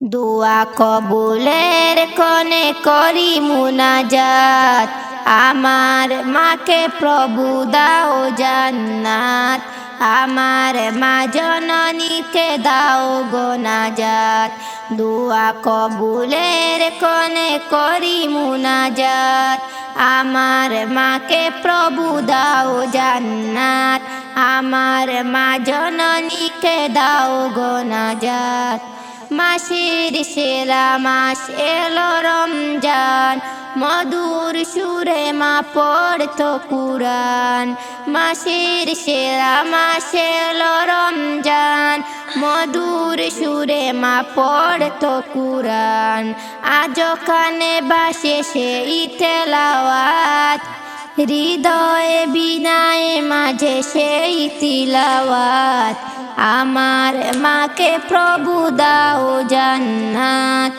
দোয়া কবুলের কনে করি মুনাজাত। আমার মাকে প্রভু দাও জান্নাত। আমার মা জননীকে দাও গোনাজাত দোয়া কবুলের কনে করি মুনাজাত। আমার মাকে প্রভু দাও জান্নাত। আমার মা জননীকে দাও গোনাজাত মাসের সেরা মাস এলো রমজান। মধুর সুরে মা পড়তো কুরান মাসের সেরা মাস এলো রমজান। মধুর সুরে মা পড়তো কুরান আজ কানে বাসে সেই তেলাওয়াত হৃদয়ে বিনায় মাঝে সেই তিলাওয়াত। আমার মাকে প্রভু দাও জান্নাত,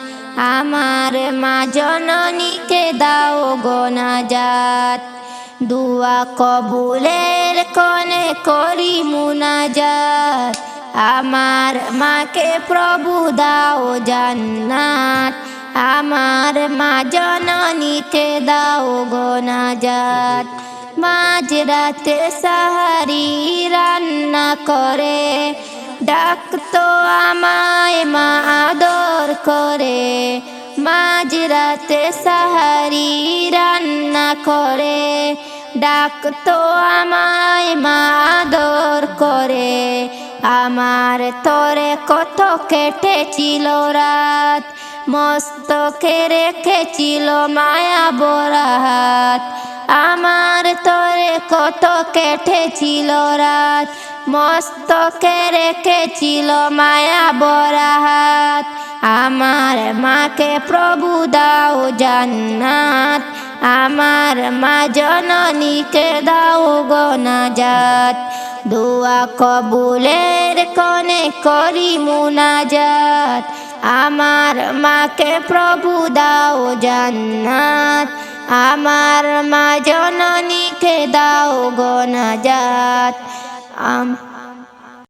আমার মা জননীকে দাও গোনাজাত দুয়া কবুলের কনে করি মুনাজাত, আমার মাকে প্রভু দাও জান্নাত, আমার মা জননীকে দাও গোনাজাত মাঝরাতে সাহারি রান্না করে। ডাকতো আমায় মা আদর করে। মাঝরাতে সাহারি রান্না করে। ডাকতো আমায় মা আদর করে। আমার তোরে কত কেটেছিল রাত, মস্তকে রেখেছিল মায়া বরাহাত আমার তোরে কত কেটেছিল রাত, মস্তকে রেখেছিল মায়া বরাহাত আমার মাকে প্রভু দাও জান্নাত, আমার মা জননীকে দাও গনাজাত। দোয়া কবুলের কনে করি মুনাজাত। আমার মাকে প্রভু দাও জান্নাত আমার মা জননীকে দাও গনাজাত আম